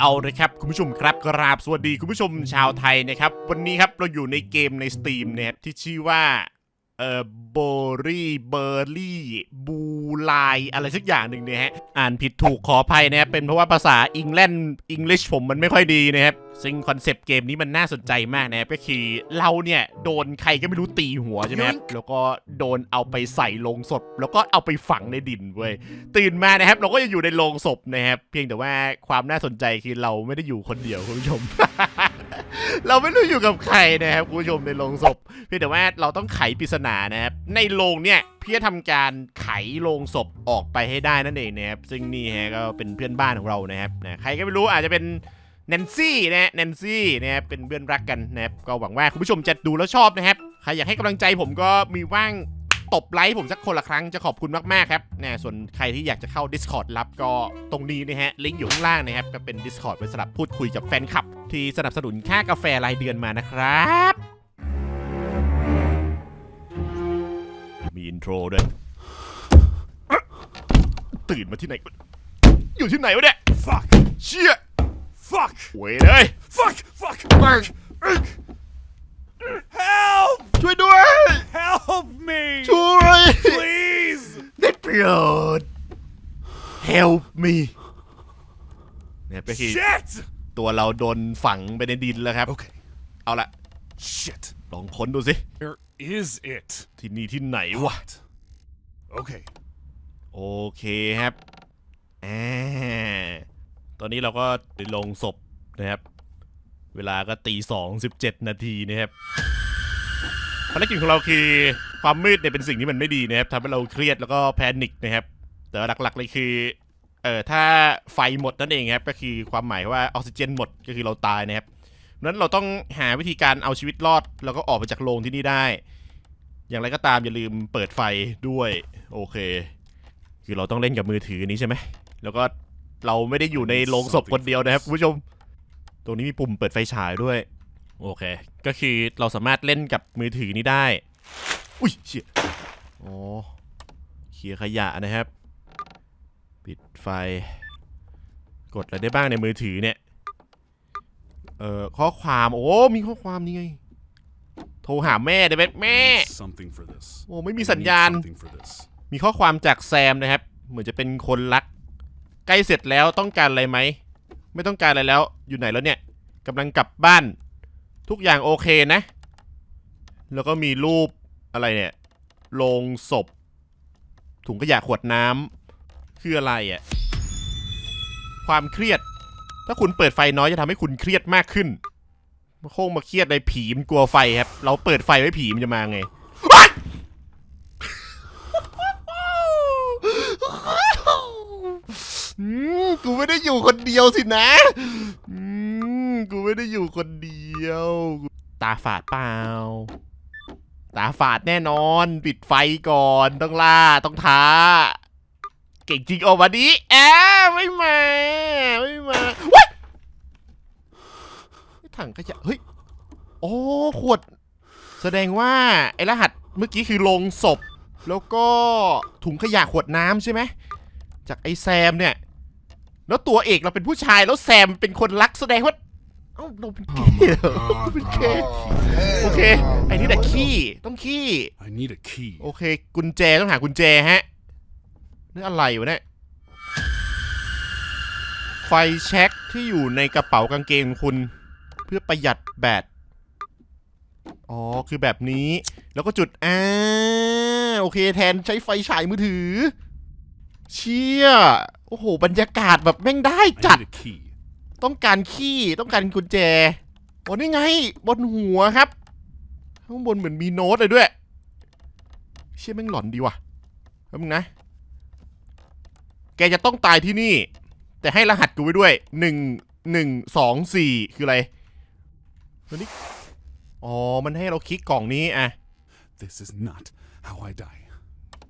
เอาเลยครับคุณผู้ชมครับกราบสวัสดีคุณผู้ชมชาวไทยนะครับ วันนี้ครับเราอยู่ในเกมใน Steam นะครับที่ชื่อว่า เอ่อโบรี่เบอร์รี่บูไลอะไรสักอย่างหนึ่งเนี่ยฮะ อ่านผิดถูกขออภัยนะครับเป็นเพราะว่าภาษาอังกฤษอังกฤษผมมันไม่ค่อยดีนะครับ ซึ่งคอนเซปต์เกมนี้มันน่าสนใจมากนะครับก็คือเราเนี่ย โดนใครก็ไม่รู้ตีหัวใช่ไหมครับแล้วก็โดนเอาไปใส่ลงศพ แล้วก็เอาไปฝังในดินเว้ยตื่นมานะครับ เราก็ยังอยู่ในโรงศพนะครับเพียงแต่ว่าความน่าสนใจคือเราไม่ได้อยู่คนเดียวคุณผู้ชม เราไม่รู้อยู่กับใครนะครับคุณผู้ชมในโรงศพ เพียงแต่ว่าเราต้องไขปริศนานะครับ ในโรงเนี่ยเพื่อทำการไขโรงศพออกไปให้ได้นั่นเองนะครับ ซึ่งนี่ฮะก็เป็นเพื่อนบ้านของเรานะครับนะใครก็ไม่รู้อาจจะเป็นแนนซี่นะฮะแนนซี่นะครับเป็นเพื่อนรักกันนะครับก็หวังว่าคุณผู้ชมจะดูแล้วชอบนะครับใครอยากให้กำลังใจผมก็มีว่าง ตบไลค์ผมสักคนละครั้งจะขอบคุณมากๆครับนะส่วนใครที่อยากจะเข้า Discord ลับก็ตรงนี้นะฮะลิงก์อยู่ข้างล่างนะครับก็เป็น Discord ไว้สำหรับพูดคุยกับแฟนคลับ ที่สนับสนุนค่ากาแฟรายเดือนมานะครับ มีอินโทรด้วยตื่นมาที่ไหน อยู่ที่ไหนวะเนี่ย Fuck! เชี่ย Fuck! เว้ยเลย Fuck! Fuck! ปัง Help! ช่วยด้วย Help me! ช่วย Please! ได้โปรด help me เนี่ยไปคือ Shit! ตัวเราโดนฝังไปในดินแล้วครับ Okay. เอาละ Shit. ลองค้นดูสิ Where is it? ที่นี่ที่ไหนวะ What? Okay. โอเคครับอ่าตอนนี้เราก็ในลงศพนะครับ เวลาก็ตีสองสิบเจ็ดนาทีนะครับ ภารกิจของเราคือความมืดเนี่ยเป็นสิ่งที่มันไม่ดีนะครับทำให้เราเครียดแล้วก็แพนิคนะครับ แต่ว่าหลักๆเลยคือเอ่อถ้าไฟหมดนั่นเองครับก็คือความหมายว่าออกซิเจนหมดก็คือเราตายนะครับดังนั้นเราต้องหาวิธีการเอาชีวิตรอด แล้วก็ออกไปจากโรงที่นี่ได้ อย่างไรก็ตามอย่าลืมเปิดไฟด้วยโอเค คือเราต้องเล่นกับมือถือนี้ใช่ไหมแล้วก็เราไม่ได้อยู่ในโรงศพคนเดียวนะครับคุณผู้ชม ตรงนี้มีปุ่มเปิดไฟฉายด้วย โอเค ก็คือเราสามารถเล่นกับมือถือนี้ได้ อุ้ยเชี่ยอ๋อเคลียร์ขยะนะครับ ปิดไฟ กดอะไรได้บ้างในมือถือเนี่ย เอ่อ ข้อความโอ้ มีข้อความนี่ไง โทรหาแม่ได้ไหมแม่ I need something for this. โอ้ ไม่มี I สัญ need ญาณ Something for this. มีข้อความจากแซมนะครับ เหมือนจะเป็นคนรัก ใกล้เสร็จแล้วต้องการอะไรไหม ไม่ต้องการอะไรแล้ว อยู่ไหนแล้วเนี่ยกำลังกลับบ้าน ทุกอย่างโอเคนะ แล้วก็มีรูปอะไรเนี่ยโลงศพ ถุงขยะขวดน้ำคืออะไรอะ่ะ ความเครียด ถ้าคุณเปิดไฟน้อยจะทำให้คุณเครียดมากขึ้นมาโค้งมาเครียดเลยผีมันกลัวไฟครับ เราเปิดไฟไว้ผีมันจะมาไงอืมกูไม่ได้อยู่คนเดียวสินะอืมกูไม่ได้อยู่คนเดียว ตาฝาดเปล่า ตาฝาดแน่นอน ปิดไฟก่อนต้องล่าต้องท้า เก่งจริงออกมาดิแอบไม่มาไม่มาว้ายถังขยะเฮ้ยโอ้ขวด แสดงว่าไอ้รหัสเมื่อกี้คือลงศพ แล้วก็ถุงขยะขวดน้ำใช่ไหมจากไอ้แซมเนี่ย แล้วตัวเอกเราเป็นผู้ชายแล้วแซมเป็นคนรักแสดงว่า เอ้าเราเป็นเกย์เหรอเราเป็นเกย์โอเค ไอ้นี่แต่ขี้ ต้องขี้ I need a key. โอเค กุญแจต้องหากุญแจฮะนี่อะไรวะเนี่ย ไฟแช็กที่อยู่ในกระเป๋ากางเกงของคุณ เพื่อประหยัดแบต อ๋อ คือแบบนี้ แล้วก็จุด อ่า โอเค แทนใช้ไฟฉายมือถือ เชี่ย โอ้โห บรรยากาศแบบแม่งได้ I จัด need a key. ต้องการขี้ต้องการกุญแจโอ้นี่ไง บนหัวครับ ข้างบนเหมือนมีโน้ตเลยด้วย เชี่ยแม่งหลอนดีว่ะแป๊บนึงนะ แกจะต้องตายที่นี่ แต่ให้รหัสกูไว้ด้วยหนึ่งหนึ่งสองสี่คืออะไรตัวนี้อ๋อ มันให้เราคลิกกล่องนี้อะ This is not how I die.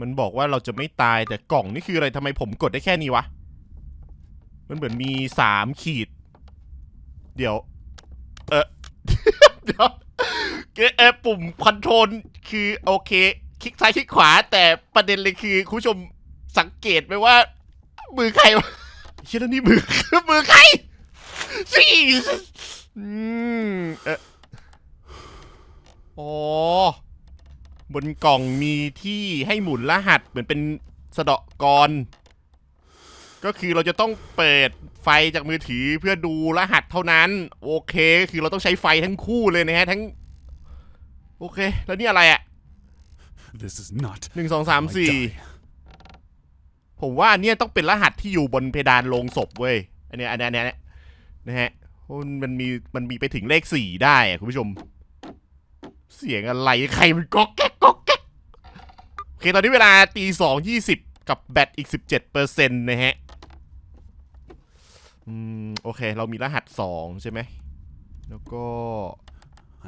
มันบอกว่าเราจะไม่ตายแต่กล่องนี่คืออะไรทำไมผมกดได้แค่นี้วะ มันเหมือนมีสามขีด เดี๋ยว เออ เดี๋ยวเกเออปุ่มคอนโทรลคือโอเค คลิกซ้ายคลิกขวา แต่ประเด็นเลยคือคุณผู้ชมสังเกตไหมว่า มือใครวะเชื่อแล้วนี่มือมือใครสี่อืมเอะอ๋อบนกล่องมีที่ให้หมุนรหัสเหมือนเป็นสะเดาะกร ก็คือเราจะต้องเปิดไฟจากมือถือเพื่อดูรหัสเท่านั้น โอเคคือเราต้องใช้ไฟทั้งคู่เลยนะฮะทั้ง โอเค แล้วนี่อะไรอะ่ะ This is not หนึ่งสองสาม how I สี่ die. ผมว่าอันเนี้ยต้องเป็นรหัสที่อยู่บนเพดานโลงศพเว้ยอันเนี้ยอันเนี้ยอันเนี้ยนะฮะเพราะมันมีมันมีไปถึงเลขสี่ได้อะคุณผู้ชม เสียงอะไรใครมันก๊อกแก๊กก๊อกแก๊กโอเคตอนนี้เวลาตีสองยี่สิบกับแบตอีกสิบเจ็ดเปอร์เซ็นต์นะฮะ อืมโอเค เรามีรหัสสองใช่ไหม แล้วก็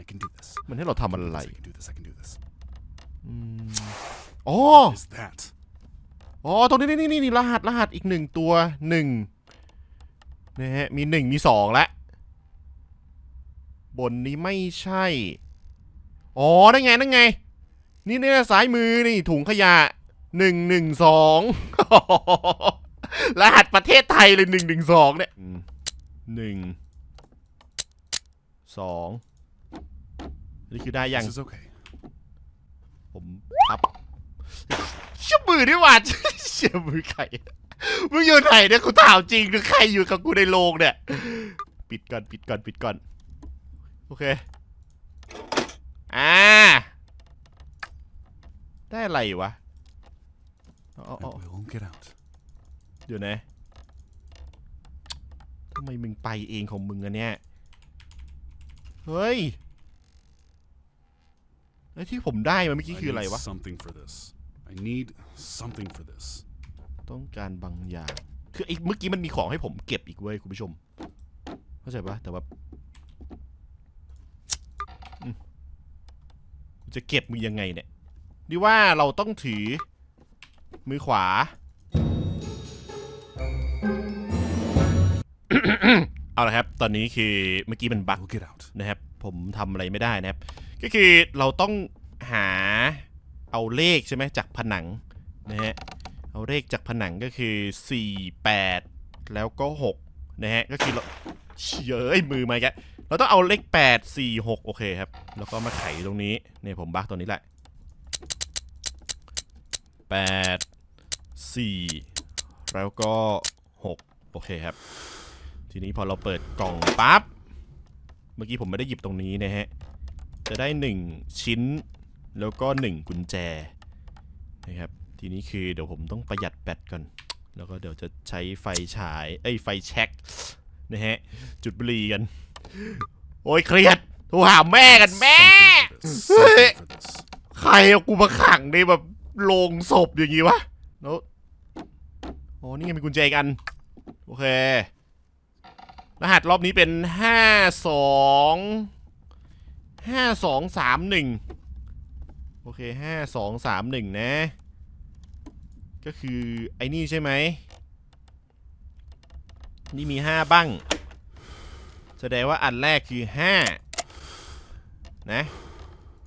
I can do this. มันให้เราทำอะไร I can do this. I can do this. อืมอ๋อ What is that? อ๋อ ตรงนี้นี่นี่นี่รหัสรหัสอีกหนึ่งตัวหนึ่งนะฮะ มีหนึ่งมีสองละบนนี้ไม่ใช่ อ๋อ นั่นไง นั่นไง นี่เนี่ยซ้ายมือนี่ถุงขยะหนึ่งหนึ่งสอง รหัสประเทศไทยเลยหนึ่งหนึ่งสองเนี่ยอืมหนึ่งสองนี่คือได้ยัง This is okay. ผมพับเชื่อมือนี่หว่าเชื่อมือใครมึงอยู่ไหนเนี่ยกูถามจริงหรือใครอยู่กับกูในโรงเนี่ย ปิดก่อนปิดก่อนปิดก่อน โอเค อ่า ได้อะไรวะเอาเอา I เอา will get out. เดี๋ยวนะทำไมมึงไปเองของมึงอะเนี่ย เฮ้ยไอ้ที่ผมได้มาเมื่อกี้ I คืออะไร need วะ something for this. I need something for this. ต้องการบางอย่าง คือไอ้เมื่อกี้มันมีของให้ผมเก็บอีกเว้ยคุณผู้ชม เข้าใจปะแต่ว่าอืมกูจะเก็บมือยังไงเนี่ยดีว่าเราต้องถือมือขวา เอาละครับ ตอนนี้คือเมื่อกี้มันบั๊ก We'll get out. นะครับ ผมทำอะไรไม่ได้นะครับ ก็คือเราต้องหาเอาเลขใช่ไหมจากผนังนะฮะ เอาเลขจากผนังก็คือ 4 8 แล้วก็ 6 นะฮะ ก็คือเราเฉยเอ้ยมือมาแกแล้วเราต้องเอาเลข 8 4 6 โอเคครับ แล้วก็มาไขตรงนี้เนี่ยผมบักตรงนี้แหละ 8 4 แล้วก็ 6 โอเคครับ ทีนี้พอเราเปิดกล่องปั๊บ เมื่อกี้ผมไม่ได้หยิบตรงนี้นะฮะ จะได้ 1 ชิ้น แล้วก็ 1 กุญแจนะครับ ทีนี้คือเดี๋ยวผมต้องประหยัดแบตก่อน แล้วก็เดี๋ยวจะใช้ไฟฉาย เอ้ยไฟแช็กนะฮะ จุดบุหรี่กัน โอ้ยเครียดโทรหาแม่กันแม่ ใครเอากูมาขังในแบบโลงศพอย่างงี้วะแล้วอ๋อนี่ไงมีกุญแจอีกอัน โอเค รหัสรอบนี้เป็นห้าสองห้าสองสามหนึ่งโอเคห้าสองสามหนึ่งนะ ก็คือไอ้นี่ใช่ไหม นี่มีห้าบ้าง แสดงว่าอันแรกคือห้านะ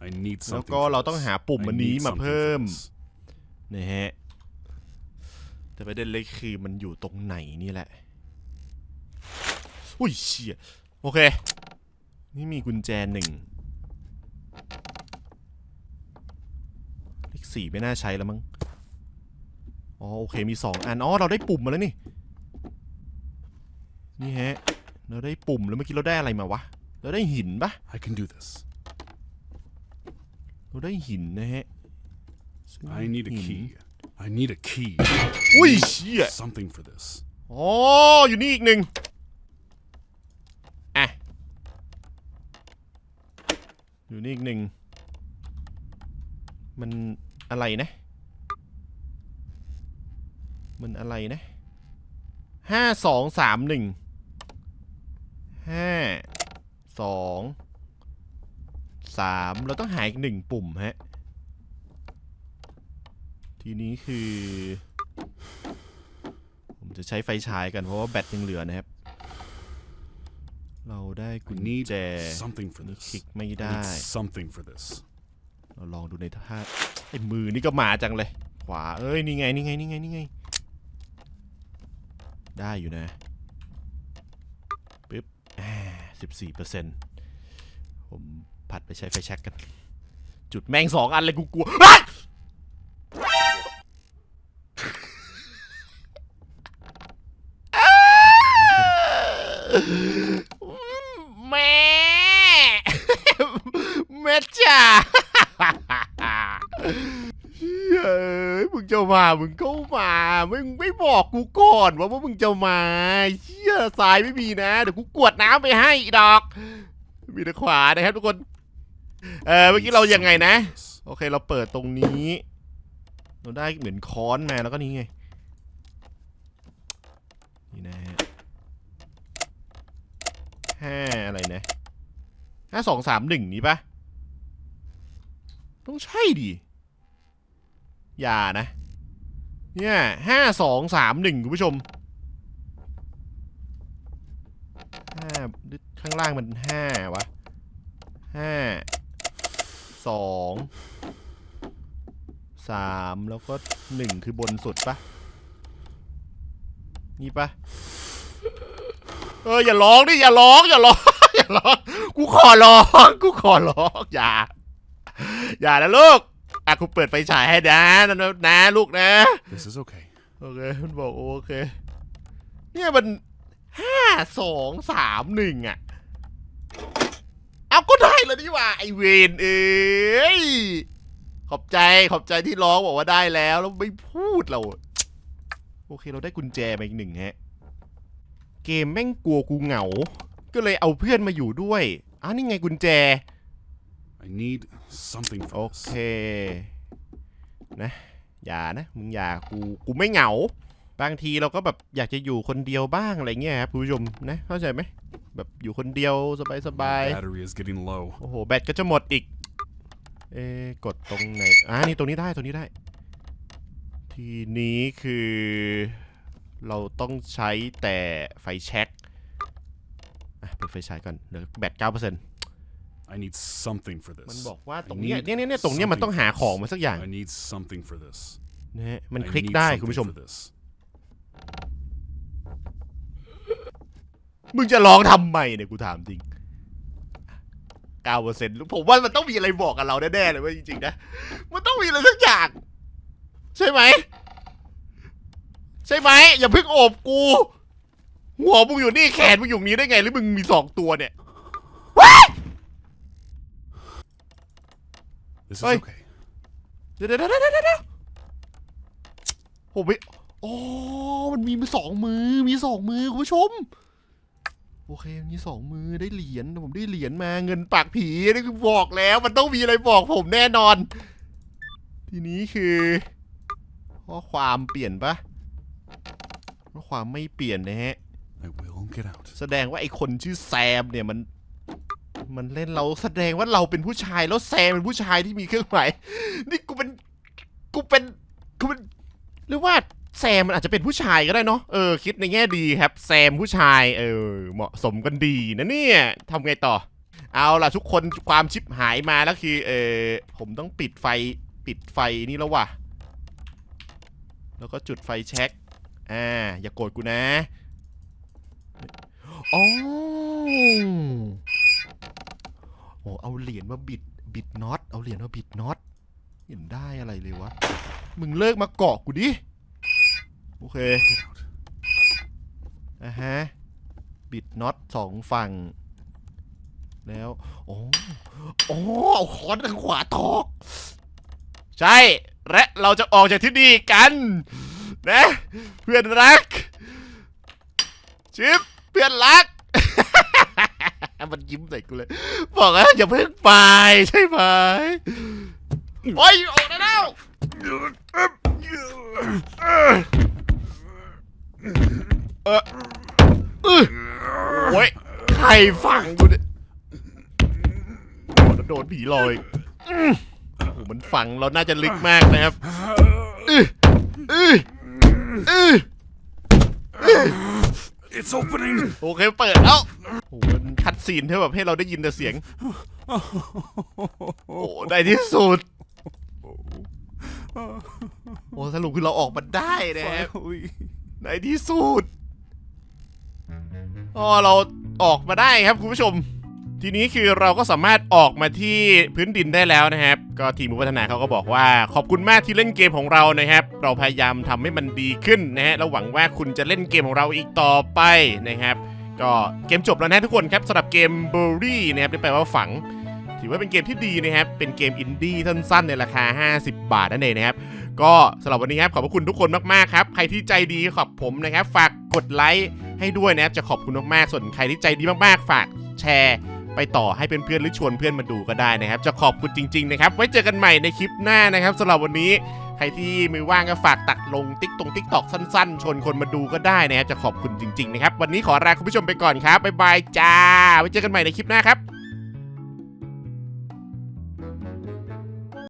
I need แล้ว something ก็ for เราต้อง this. หาปุ่ม I อันนี้ need มา something เพิ่ม for this. นะฮะ แต่ประเด็นเลยคือมันอยู่ตรงไหนนี่แหละ อุ้ยเชี่ยโอเค นี่มีกุญแจหนึ่งเลขสี่ไม่น่าใช้แล้วมั้งอ๋อโอเคมีสองอันอ๋อเราได้ปุ่มมาแล้วนี่นี่ฮะเราได้ปุ่มแล้วเมื่อกี้เราได้อะไรมาวะเราได้หินปะ I can do this. เราได้หินนะฮะซึ่ง I need a หิน key. I need a key. อุ้ยเชี่ย Something for this. อ๋ออยู่นี่อีกหนึ่งอะ อยู่นี่อีกหนึ่ง มันอะไรนะ มันอะไรนะห้าสองสามหนึ่งห้าสองสามเราต้องหาอีกหนึ่งปุ่มฮะ ทีนี้คือ ผมจะใช้ไฟฉายกันเพราะว่าแบตยังเหลือนะครับ เราได้ I กุญ need แจ something for นี่ this. คลิกไม่ I ได้ need something for this. เราลองดูในท่าไอ้มือนี่ก็มาจังเลย ขวาเอ้ยนี่ไงนี่ไงนี่ไงนี่ไง ได้อยู่นะปึ๊บสิบสี่เปอร์เซ็นต์ผมผัดไปใช้ไฟแช็กกัน จุดแม่งสองอันเลยกูกลัวเฮ้ยแม่ แม่จ๋าเฮ้ย มึงจะมา มึงก็มา มึงไม่บอกกูก่อนว่าว่ามึงจะมาเชี่ยสายไม่มีนะ เดี๋ยวกูกวดน้ำไปให้อีดอก มีแต่ขวานะครับทุกคน เออเมื่อกี้เรายังไงนะ โอเคเราเปิดตรงนี้ เราได้เหมือนค้อนมาแล้วก็นี่ไง นี่นะฮะห้าอะไรนะห้าสองสามหนึ่งนี้ปะต้องใช่ดิอย่านะ เนี่ยห้าสองสามหนึ่งคุณผู้ชมห้าข้างล่างมันห้าวะห้าสองสามแล้วก็หนึ่งคือบนสุดปะนี่ปะเอออย่าร้องดิอย่าร้องอย่าร้องอย่าร้องกูขอร้องกูขอร้องอย่า อย่านะลูก อะกูเปิดไฟฉายให้นะนะนะนะลูกนะ This is okay. โอเคมันบอกโอเค เนี่ยมันห้าสองสามหนึ่งอะ เอาก็ได้แล้วนี่หว่า ไอเวนเอ้ย ขอบใจขอบใจที่ร้องบอกว่าได้แล้ว แล้วไม่พูดเรา โอเคเราได้กุญแจมาอีกหนึ่งฮะ เกมแม่งกลัวกูเหงา ก็เลยเอาเพื่อนมาอยู่ด้วยอ้าวนี่ไงกุญแจ I need something โอ for เค this. นะ อย่านะ มึงอย่ากู กูไม่เหงา บางทีเราก็แบบอยากจะอยู่คนเดียวบ้างอะไรเงี้ยครับคุณผู้ชมนะ เข้าใจไหม แบบอยู่คนเดียวสบายสบาย My battery is getting low. ๆโอ้โห แบตก็จะหมดอีก เอ๊ะกดตรงไหน อ่านี่ตรงนี้ได้ ตรงนี้ได้ ทีนี้คือ เราต้องใช้แต่ไฟแช็กอะเปิดไฟฉายก่อน เหลือแบตเก้าเปอร์เซ็นต์ I need something for this. มันบอกว่าตรงเนี้ย I need เนี่ยเนี่ยเนี่ยตรงเนี้ยมันต้องหาของมาสักอย่าง I need something for this. นะฮะมัน I คลิก need ได้ something คุณผู้ชม for this. มึงจะร้องทำไมเนี่ยกูถามจริงเก้าเปอร์เซ็นต์ผมว่ามันต้องมีอะไรบอกกับเราแน่ๆเลยเว่าจริงๆนะ มันต้องมีอะไรสักอย่าง ใช่ไหม ใช่ไหม อย่าเพิ่งโอบกู หัวมึงอยู่นี่แขนมึงอยู่นี้ได้ไง หรือมึงมีสองตัวเนี่ย This is Oi. okay. เดี๋ยวเดี๋ยวเดี๋ยวเดี๋ยวเดี๋ยวผมไม่อ๋อมันมีมือสองมือ มีสองมือคุณผู้ชม โอเค มีสองมือได้เหรียญ ผมได้เหรียญมา เงินปากผีนี่คือบอกแล้ว มันต้องมีอะไรบอกผมแน่นอน ทีนี้คือข้อความเปลี่ยนปะข้อความไม่เปลี่ยนนะฮะ I will get out. แสดงว่าไอ้คนชื่อแซมเนี่ยมัน มันเล่นเราแสดงว่าเราเป็นผู้ชายแล้วแซมเป็นผู้ชายที่มีเครื่องหมายนี่กูเป็นกูเป็นกูเป็นหรือว่าแซมมันอาจจะเป็นผู้ชายก็ได้เนาะเออคิดในแง่ดีครับ แซมผู้ชายเออเหมาะสมกันดีนะเนี่ยทำไงต่อ เอาล่ะทุกคนความชิปหายมาแล้วคือเออผมต้องปิดไฟปิดไฟนี่แล้วว่ะ แล้วก็จุดไฟแช็กอ่าอย่าโกรธกูนะอ๋อ อ้เอาเหรียญมาบิดบิดน็อตเอาเหรียญมาบิดน็อตเห็นได้อะไรเลยวะมึงเลิกมาเกาะกูดิโอเคอะฮะบิดน็อตสองฝั่งแล้วโอ้โอ้เอาค้อนทางขวาตอกใช่ และเราจะออกจากที่นี่กันนะเพื่อนรักชิปเพื่อนรัก มันยิ้มใส่กูเลย บอกว่าอย่าเพิ่งไปใช่ไหมโอ้ยออกได้แล้วเออเออโอ้ยใครฟังกูเนี่ยโอ้แล้วโดนผีลอยโอ้มันฝังเราน่าจะลึกมากนะครับอื้ออื้ออื้อ It's opening. โอเคเปิดแล้วโอ้โห คัดซีนที่แบบให้เราได้ยินแต่เสียง โอ้ได้ที่สุด โอ้สรุปคือเราออกมาได้นะครับ Finally. ในที่สุดอ๋อเราออกมาได้ครับคุณผู้ชม ทีนี้คือเราก็สามารถออกมาที่พื้นดินได้แล้วนะครับ ก็ทีมผู้พัฒนาเขาก็บอกว่า ขอบคุณมากที่เล่นเกมของเรานะครับ เราพยายามทำให้มันดีขึ้นนะฮะเราหวังว่าคุณจะเล่นเกมของเราอีกต่อไปนะครับ ก็เกมจบแล้วนะทุกคนครับสำหรับเกม b u r r y นะครับที่แปลว่าฝัง ถือว่าเป็นเกมที่ดีนะครับ เป็นเกมอินดี้สั้นๆ ในราคา 50 บาทนั่นเองนะครับ ก็สำหรับวันนี้ครับขอบพระคุณทุกคนมากๆครับใครที่ใจดีขอบผมนะครับ ฝากกดไลค์ให้ด้วยนะครับจะขอบคุณมากๆส่วนใครที่ใจดีมากๆ ฝากแชร์ ไปต่อให้เป็นเพื่อนๆหรือชวนเพื่อนมาดูก็ได้นะครับ จะขอบคุณจริงๆนะครับ ไว้เจอกันใหม่ในคลิปหน้านะครับสำหรับวันนี้ใครที่มือว่างก็ฝากตัดลงติ๊กตรงติ๊กตอกสั้นๆ ชวนคนมาดูก็ได้นะครับจะขอบคุณจริงๆนะครับวันนี้ขอลาคุณผู้ชมไปก่อนครับบ๊ายบายจ้าไว้เจอกันใหม่ในคลิปหน้าครับ